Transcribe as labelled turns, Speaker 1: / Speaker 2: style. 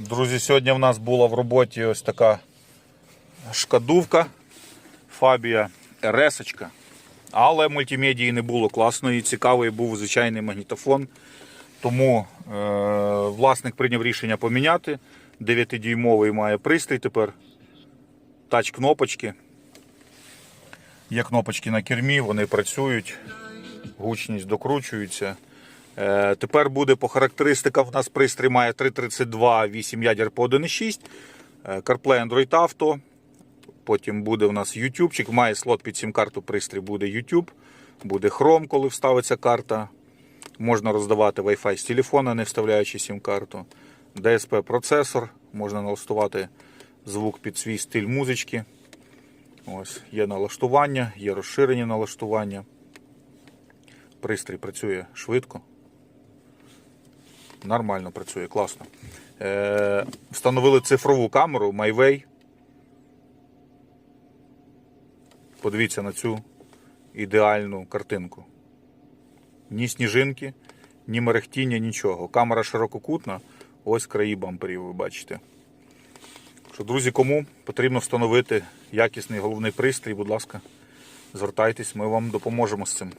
Speaker 1: Друзі, сьогодні в нас була в роботі ось така шкадувка Фабія rs -очка. Але мультимедії не було класної, цікавий був звичайний магнітофон. Тому е, власник прийняв рішення поміняти. 9-дюймовий має пристрій тепер. Тач кнопочки. Є кнопочки на кермі, вони працюють, гучність докручується. Е, тепер буде по характеристикам. У нас пристрій має 332, 8 ядер по 1,6. Е, CarPlay Android Auto. Потім буде у нас YouTube. Має слот під сім-карту пристрій, буде YouTube. Буде Chrome, коли вставиться карта. Можна роздавати Wi-Fi з телефона, не вставляючи сім-карту. DSP процесор. Можна налаштувати звук під свій стиль музички. Ось, є налаштування, є розширені налаштування. Пристрій працює швидко. Нормально працює, класно. Е, встановили цифрову камеру MyWay. Подивіться на цю ідеальну картинку. Ні сніжинки, ні мерехтіння, нічого. Камера ширококутна, ось краї бамперів, ви бачите. Що, друзі, кому потрібно встановити якісний головний пристрій, будь ласка, звертайтесь, ми вам допоможемо з цим.